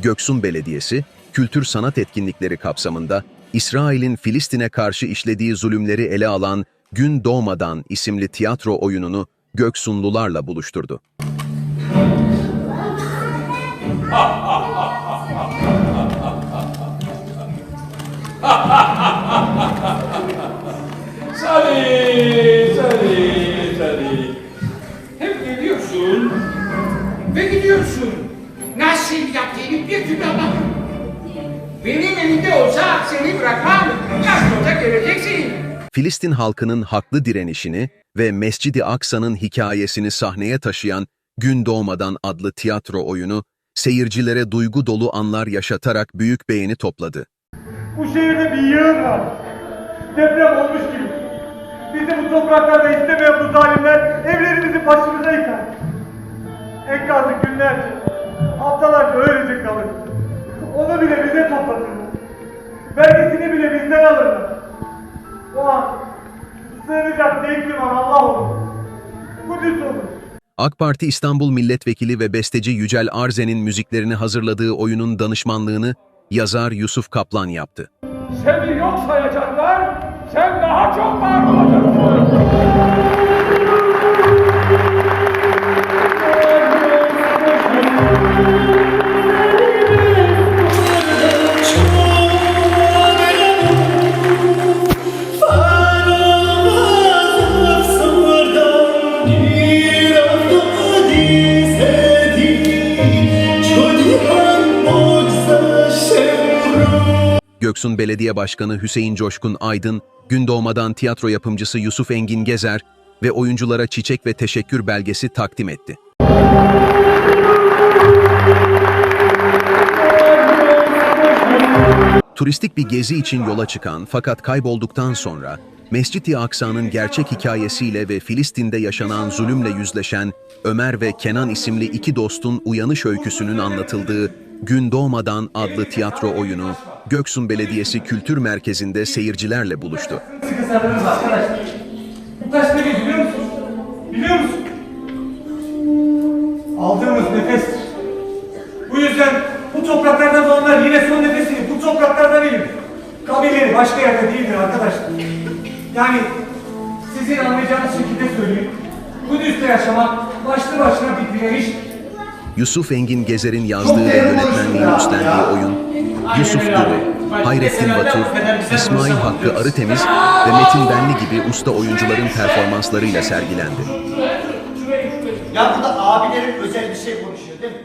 Göksun Belediyesi, kültür sanat etkinlikleri kapsamında İsrail'in Filistin'e karşı işlediği zulümleri ele alan Gün Doğmadan isimli tiyatro oyununu Göksunlularla buluşturdu. Salih, Salih, Salih. Hep geliyorsun ve gidiyorsun. Nasıl yaptığını bir türlü anlamıyorum. Benim elimde olsa seni bırakmam. Nasıl olsa geleceksin. Filistin halkının haklı direnişini ve Mescid-i Aksa'nın hikayesini sahneye taşıyan Gün Doğmadan adlı tiyatro oyunu, seyircilere duygu dolu anlar yaşatarak büyük beğeni topladı. Bu şehirde bir yığın var. Deprem olmuş gibi. Bizi bu topraklarda istemeyen bu zalimler evlerimizi başımıza yıkar. Enkazı günlerce, liman Allah olur. Kudüs olur. AK Parti İstanbul Milletvekili ve besteci Yücel Arzen'in müziklerini hazırladığı oyunun danışmanlığını yazar Yusuf Kaplan yaptı. Seni yok sayacaklar, sen daha çok var olacaksın. Göksun Belediye Başkanı Hüseyin Coşkun Aydın, Gündoğmadan tiyatro yapımcısı Yusuf Engin Gezer ve oyunculara çiçek ve teşekkür belgesi takdim etti. Turistik bir gezi için yola çıkan fakat kaybolduktan sonra Mescid-i Aksa'nın gerçek hikayesiyle ve Filistin'de yaşanan zulümle yüzleşen Ömer ve Kenan isimli iki dostun uyanış öyküsünün anlatıldığı Gün Doğmadan adlı tiyatro oyunu Göksun Belediyesi Kültür Merkezi'nde seyircilerle buluştu. Sıkı arkadaşlar. Bu taş ne biliyor musun? Biliyor musun? Aldığımız nefestir. Bu yüzden bu topraklardan doğanlar yine son nefesini bu topraklarda verir. Kabirleri başka yerde değildir arkadaşlar. Yani sizin anlayacağınız şekilde söyleyeyim. Kudüs'te yaşamak başlı başına bir direniş. Yusuf Engin Gezer'in yazdığı ve yönetmenliğini üstlendiği oyun, Yusuf Duru, Hayrettin Batur, İsmail Hakkı Arıtemiz ve Metin Benli gibi usta oyuncuların performanslarıyla sergilendi. Ya burada abilerin özel bir şey konuşuyor değil mi?